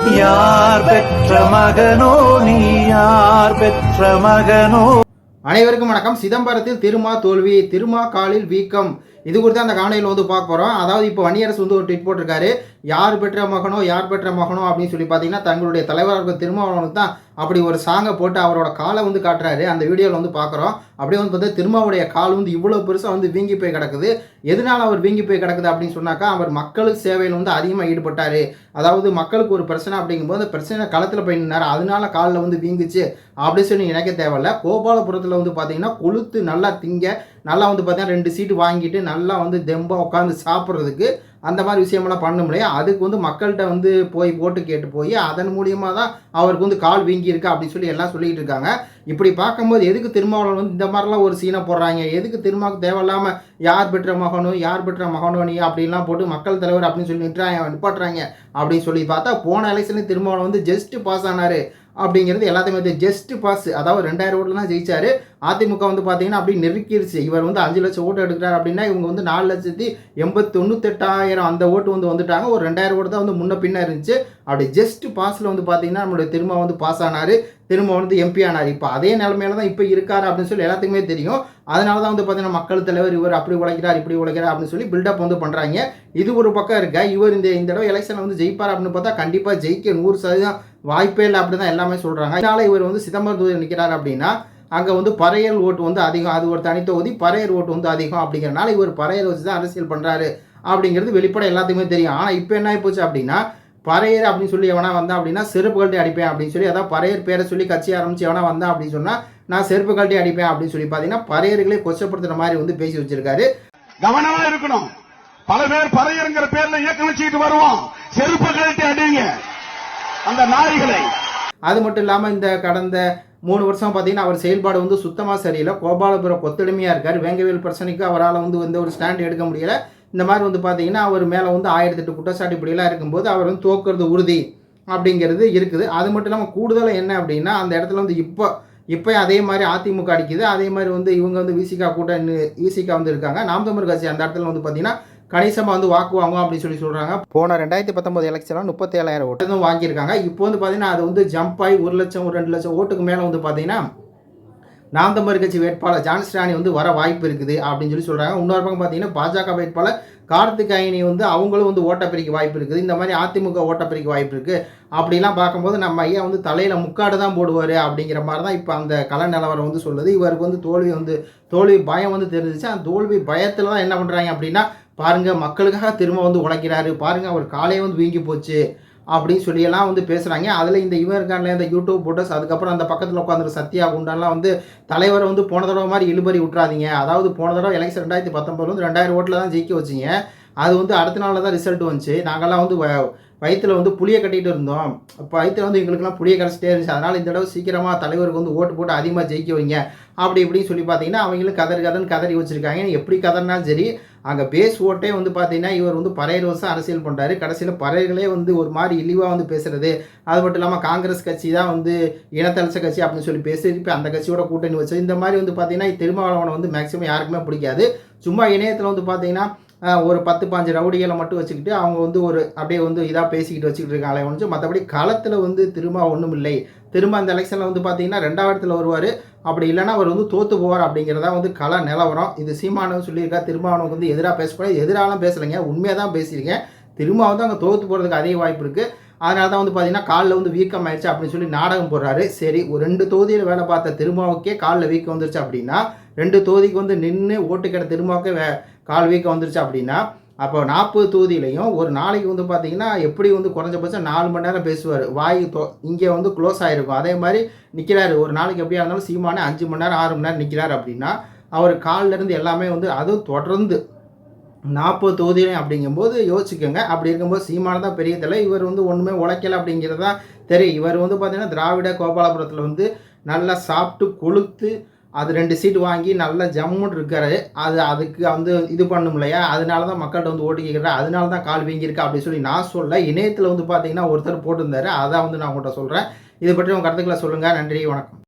யார் பெற்ற மகனோ நீ யார் பெற்ற மகனோ? அனைவருக்கும் வணக்கம். சிதம்பரத்தில் திருமா தோல்வி திருமா காலில் வீக்கம். இது குறித்து அந்த காணொலியில் வந்து பார்க்க போகிறோம் அதாவது இப்போ வன்னியரசு வந்து ஒரு ட்வீட் போட்டிருக்காரு. யார் பெற்ற மகனோ யார் பெற்ற மகனோ அப்படின்னு சொல்லி பார்த்தீங்கன்னா தங்களுடைய தலைவராக இருக்க திருமாவளவனுக்கு தான் அப்படி ஒரு சாங்கை போட்டு அவரோட காலை வந்து காட்டுறாரு. அந்த வீடியோவில் வந்து பார்க்குறோம். அப்படியே வந்து பார்த்தா திருமாவுடைய கால் வந்து இவ்வளோ பெருசாக வந்து வீங்கி போய் கிடக்குது. எதனால் அவர் வீங்கி போய் கிடக்குது அப்படின்னு சொன்னாக்கா அவர் மக்களுக்கு சேவையில் வந்து அதிகமாக ஈடுபட்டார். அதாவது மக்களுக்கு ஒரு பிரச்சனை அப்படிங்கும்போது பிரச்சனை களத்தில் போய் நின்னார். அதனால காலில் வந்து வீங்குச்சு அப்படி சொல்லி நினைக்க தேவையில்ல. கோபாலபுரத்தில் வந்து பார்த்தீங்கன்னா கொளுத்து நல்லா திங்க நல்லா வந்து பார்த்தீங்கன்னா ரெண்டு சீட்டு வாங்கிட்டு நல்லா வந்து தெம்பாக உட்காந்து சாப்பிட்றதுக்கு அந்த மாதிரி விஷயமெல்லாம் பண்ண முடியும் அதுக்கு வந்து மக்கள்கிட்ட வந்து போய் போட்டு கேட்டு போய் அதன் மூலியமாக தான் அவருக்கு வந்து கால் வீங்கி இருக்கு அப்படின்னு சொல்லி எல்லாம் சொல்லிட்டு இருக்காங்க. இப்படி பார்க்கும்போது எதுக்கு திருமாவளவன் வந்து இந்த மாதிரிலாம் ஒரு சீனை போடுறாங்க? எதுக்கு திருமாவுக்கு தேவையில்லாமல் யார் பெற்ற மகனோ யார் பெற்ற மகனோ நீ அப்படின்லாம் போட்டு மக்கள் தலைவர் அப்படின்னு சொல்லி நிற்றாங்க நிப்பாட்டுறாங்க அப்படின்னு சொல்லி பார்த்தா போன எலெக்ஷன்லேயும் திருமாவளவன் வந்து ஜஸ்ட் பாஸ் ஆனார். அப்படிங்கிறது எல்லாத்தையுமே வந்து ஜஸ்ட் பாஸ் அதாவது ரெண்டாயிரம் ஓட்டில் தான் ஜெயிச்சாரு. அதிமுக வந்து பார்த்தீங்கன்னா அப்படி நெருக்கிருச்சு. இவர் வந்து அஞ்சு லட்சம் ஓட்டு எடுக்கிறார் அப்படின்னா இவங்க வந்து நாலு லட்சத்தி எண்பத்தி தொண்ணூத்தெட்டாயிரம் அந்த ஓட்டு வந்து வந்துட்டாங்க. ஒரு ரெண்டாயிரம் ஓட்டு தான் வந்து முன்ன பின்ன இருந்துச்சு. அப்படி ஜஸ்ட் பாஸில் வந்து பார்த்தீங்கன்னா நம்மளுடைய திரும்ப வந்து பாஸ் ஆனார். திரும்ப வந்து எம்பி ஆனார். இப்போ அதே நிலமையில தான் இப்போ இருக்கார் அப்படின்னு சொல்லி எல்லாத்துக்குமே தெரியும். அதனால தான் வந்து பார்த்தீங்கன்னா மக்கள் தலைவர் இவர் அப்படி உழைக்கிறார் இப்படி உழைக்கிறார் அப்படின்னு சொல்லி பில்டப் வந்து பண்ணுறாங்க இது ஒரு பக்கம் இருக்க? இவர் இந்த இந்த தடவை எலெக்ஷனில் வந்து ஜெயிப்பார் அப்படின்னு பார்த்தா கண்டிப்பாக ஜெயிக்க நூறு சதவீதம் வாய்ப்பே இல்லை அப்படி தான் எல்லாமே சொல்கிறாங்க அதனால் இவர் வந்து சிதம்பரம் தொகுதியில் நிற்கிறார் அப்படின்னா அங்கே வந்து பறையல் ஓட்டு வந்து அதிகம். அது ஒரு தனித்தொகுதி பறையர் ஓட்டு வந்து அதிகம் அப்படிங்கிறனால இவர் பறையர் வச்சு தான் அரசியல் பண்ணுறாரு அப்படிங்கிறது வெளிப்பட எல்லாத்துக்குமே தெரியும். ஆனால் இப்போ என்ன ஆகி போச்சு அப்படின்னா பறையர் அப்படின்னு சொல்லி எவனா வந்தான் அப்படின்னா செருப்பு கழட்டி அடிப்பேன் அப்படின்னு சொல்லி அதாவது பறையர் பேரை சொல்லி கட்சி ஆரம்பிச்சு எவனா வந்தான் அப்படின்னு சொன்னால் நான் செருப்பு கழட்டி அடிப்பேன் அப்படின்னு சொல்லி பார்த்தீங்கன்னா பறையர்களே கொச்சப்படுத்துற மாதிரி வந்து பேசி வச்சிருக்காரு. கவனமா இருக்கணும். பல பேர் பறையருங்கிற பேர்ல இயக்கம் வச்சுக்கிட்டு வருவோம். செருப்பு கழட்டி அடிங்க. அந்த நாய்களை. அது மட்டும் இல்லாமல் இந்த கடந்த மூணு வருஷம் பார்த்தீங்கன்னா அவர் செயல்பாடு வந்து சுத்தமாக சரியில்லை. கோபாலபுரம் கொத்தடிமையாக இருக்கார். வேங்கவேல் பிரச்சனைக்கு அவரால் வந்து வந்து ஒரு ஸ்டாண்ட் எடுக்க முடியல. இந்த மாதிரி வந்து பார்த்தீங்கன்னா அவர் மேலே வந்து ஆயிரத்தி எட்டு குற்றச்சாட்டு இப்படிலாம் இருக்கும்போது அவர் வந்து தோக்குறது உறுதி அப்படிங்கிறது இருக்குது. அது மட்டும் இல்லாமல் கூடுதலாக என்ன அப்படின்னா அந்த இடத்துல வந்து இப்போ இப்போ அதே மாதிரி அதிமுக அடிக்குது. அதே மாதிரி வந்து இவங்க வந்து விசிகா கூட்டம் விசிகா வந்து இருக்காங்க. நாம் தமிழ் கட்சி அந்த இடத்துல வந்து பார்த்தீங்கன்னா கணிசமாக வந்து வாக்கு வாங்குவோம் அப்படின்னு சொல்லி சொல்கிறாங்க போன ரெண்டாயிரத்தி பத்தொம்பது எலெக்ஷனில் முப்பத்தி ஏழாயிரம் ஓட்டு. தான் வாங்கியிருக்காங்க. இப்போ வந்து பார்த்தீங்கன்னா அது வந்து ஜம்ப் ஆகி ஒரு லட்சம் ஒரு ரெண்டு லட்சம் ஓட்டுக்கு மேலே வந்து பார்த்தீங்கன்னா நாம் கட்சி வேட்பாளர் ஜான்ஸ் ராணி வந்து வர வாய்ப்பு இருக்குது அப்படின்னு சொல்லி சொல்கிறாங்க இன்னொரு பக்கம் பார்த்தீங்கன்னா பாஜக வேட்பாளர் கார்த்திகாயினி வந்து அவங்களும் வந்து ஓட்ட பிரிக்க வாய்ப்பு இருக்குது. இந்த மாதிரி அதிமுக ஓட்ட பிரிக்க வாய்ப்பு இருக்குது அப்படிலாம் பார்க்கும்போது நம்ம ஐயா வந்து தலையில் முக்காடு தான் போடுவார் அப்படிங்கிற மாதிரி தான் இப்போ அந்த கல நிலவரம் வந்து சொல்லுது. இவருக்கு வந்து தோல்வி வந்து தோல்வி பயம் வந்து தெரிஞ்சிச்சு. அந்த தோல்வி பயத்தில் தான் என்ன பண்ணுறாங்க அப்படின்னா பாருங்கள் மக்களுக்காக திரும்ப வந்து உழைக்கிறாரு. பாருங்கள் அவர் காலையே வந்து வீங்கி போச்சு அப்படின்னு சொல்லியெல்லாம் வந்து பேசுகிறாங்க அதில் இந்த இவன் இருக்கான்ல இந்த யூடியூப் போட்டோஸ் அதுக்கப்புறம் அந்த பக்கத்தில் உட்காந்துரு சத்யா குண்டான்லாம் வந்து தலைவரை வந்து போன தடவை மாதிரி இழுபறி விட்றாதீங்க அதாவது போன தடவை எலெக்ஷன் ரெண்டாயிரத்தி பத்தொம்பது வந்து ரெண்டாயிரம் ஓட்டில் தான் ஜெயிக்க வச்சிங்க. அது வந்து அடுத்த நாளில் தான் ரிசல்ட் வந்துச்சு. நாங்கள்லாம் வந்து வ- வந்து புளியை கட்டிகிட்டு இருந்தோம். இப்போ வயிற்றில் வந்து எங்களுக்குலாம் புளியை கிடச்சிட்டே இருந்துச்சு. அதனால் இந்த தடவை சீக்கிரமாக தலைவருக்கு வந்து ஓட்டு போட்டு அதிகமாக ஜெயிக்க வைங்க. அப்படி இப்படின்னு சொல்லி பார்த்தீங்கன்னா அவங்களும் கதறு கதன்னு கதறி வச்சுருக்காங்க. எப்படி கதறினாலும் சரி அங்கே பேஸ் ஓட்டே வந்து பார்த்தீங்கன்னா இவர் வந்து பறையர் வருஷம் அரசியல் பண்ணுறாரு கடைசியில் பறையர்களே வந்து ஒரு மாதிரி இழிவாக வந்து பேசுகிறது அது மட்டும் இல்லாமல் காங்கிரஸ் கட்சி தான் வந்து இனத்தலைச்ச கட்சி அப்படின்னு சொல்லி பேசி இப்போ அந்த கட்சியோட கூட்டணி வச்சு இந்த மாதிரி வந்து பார்த்தீங்கன்னா திருமாவளவனை வந்து மேக்ஸிமம் யாருக்குமே பிடிக்காது. சும்மா இணையத்தில் வந்து பார்த்தீங்கன்னா ஒரு பத்து பாஞ்சு ரவுடிகளை மட்டும் வச்சுக்கிட்டு அவங்க வந்து ஒரு அப்படியே வந்து இதாக பேசிக்கிட்டு வச்சுக்கிட்டு இருக்காங்களே ஒன்று மற்றபடி களத்தில் வந்து திரும்ப ஒன்றும் இல்லை. திரும்ப அந்த எலெக்ஷனில் வந்து பார்த்தீங்கன்னா ரெண்டாயிரத்தில் வருவார். அப்படி இல்லைன்னா அவர் வந்து தோற்று போவார் அப்படிங்கிறதா வந்து கள நிலவரம். இது சீமானவன் சொல்லியிருக்கா திருமாவளவனுக்கு வந்து எதிராக பேசக்கூடாது எதிராலாம் பேசலைங்க உண்மையாக தான் பேசியிருக்கேன். திரும்ப வந்து அங்கே தோற்று போகிறதுக்கு அதிக வாய்ப்பு இருக்குது அதனால தான் வந்து பார்த்தீங்கன்னா காலில் வந்து வீக்கம் ஆயிடுச்சு அப்படின்னு சொல்லி நாடகம் போடுறாரு. சரி ஒரு ரெண்டு தொகுதியில் வேலை பார்த்த திருமாவுக்கே காலில் வீக்கம் வந்துருச்சு அப்படின்னா ரெண்டு தொகுதிக்கு வந்து நின்று ஓட்டு கிட திரும்பக்க வே கால் வீக்கம் வந்துருச்சு அப்படின்னா அப்போ நாற்பது தொகுதியிலையும் ஒரு நாளைக்கு வந்து பார்த்தீங்கன்னா எப்படி வந்து குறைஞ்சபட்சம் நாலு மணி நேரம் பேசுவார். வாய் தொ இங்கே வந்து க்ளோஸ் ஆகிருக்கும் அதே மாதிரி நிற்கிறாரு ஒரு நாளைக்கு எப்படியா இருந்தாலும் சீமானே அஞ்சு மணி நேரம் ஆறு மணி நேரம் நிற்கிறார் அப்படின்னா அவர் காலிலேருந்து எல்லாமே வந்து அதுவும் தொடர்ந்து நாற்பது தொகுதியிலையும் அப்படிங்கும்போது யோசிச்சுக்கோங்க. அப்படி இருக்கும்போது சீமான தான் பெரிய தலை இவர் வந்து ஒன்றுமே உழைக்கல அப்படிங்கிறது தான் தெரியும். இவர் வந்து பார்த்தீங்கன்னா திராவிட கோபாலபுரத்தில் வந்து நல்லா சாப்பிட்டு கொளுத்து அது ரெண்டு சீட் வாங்கி நல்லா ஜம்முன்னு இருக்காரு. அது அதுக்கு வந்து இது பண்ணும் இல்லையா? அதனால தான் மக்கள்கிட்ட வந்து ஓட்டு கேட்குறாரு அதனால தான் கால் வீங்கியிருக்கு அப்படின்னு சொல்லி நான் சொல்ல இணையத்தில் வந்து பார்த்தீங்கன்னா ஒருத்தர் போட்டிருந்தாரு. அதான் வந்து நான் உங்கள்கிட்ட சொல்கிறேன் இதை பற்றி உங்கள் கருத்துக்களை சொல்லுங்கள் நன்றி வணக்கம்.